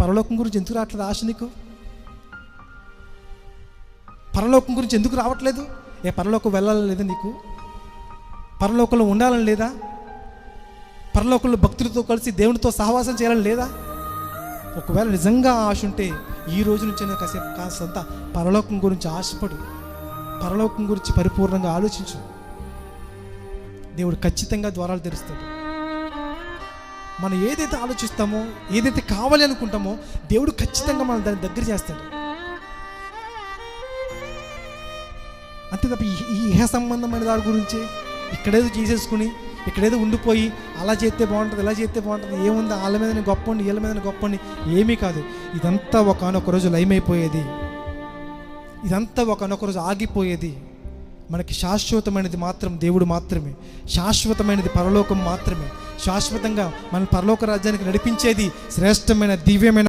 పరలోకం గురించి ఎందుకు రావట్లేదు ఆశ నీకు? పరలోకం గురించి ఎందుకు రావట్లేదు? ఏ పరలోకం వెళ్ళాలని లేదా నీకు? పరలోకంలో ఉండాలని లేదా? పరలోకంలో భక్తులతో కలిసి దేవునితో సహవాసం చేయాలని లేదా? ఒకవేళ నిజంగా ఆశ ఉంటే ఈ రోజు నుంచి కాసేపు కాస్తంత పరలోకం గురించి ఆశపడు. పరలోకం గురించి పరిపూర్ణంగా ఆలోచించు. దేవుడు ఖచ్చితంగా ద్వారాలు తెరుస్తాడు. మనం ఏదైతే ఆలోచిస్తామో ఏదైతే కావాలి అనుకుంటామో దేవుడు ఖచ్చితంగా మనం దాని దగ్గర చేస్తాడు. అంతే తప్ప ఈ ఇహ సంబంధమైన దాని గురించి? ఇక్కడేదో చేసేసుకుని ఇక్కడేదో ఉండిపోయి అలా చేస్తే బాగుంటుంది ఇలా చేస్తే బాగుంటుంది ఏముంది వాళ్ళ మీద గొప్పండి వీళ్ళ మీద గొప్పండి ఏమీ కాదు. ఇదంతా ఒకనొక రోజు లయమైపోయేది. ఇదంతా ఒకనొక రోజు ఆగిపోయేది. మనకి శాశ్వతమైనది మాత్రం దేవుడు మాత్రమే. శాశ్వతమైనది పరలోకం మాత్రమే. శాశ్వతంగా మన పరలోక రాజ్యానికి నడిపించేది శ్రేష్టమైన దివ్యమైన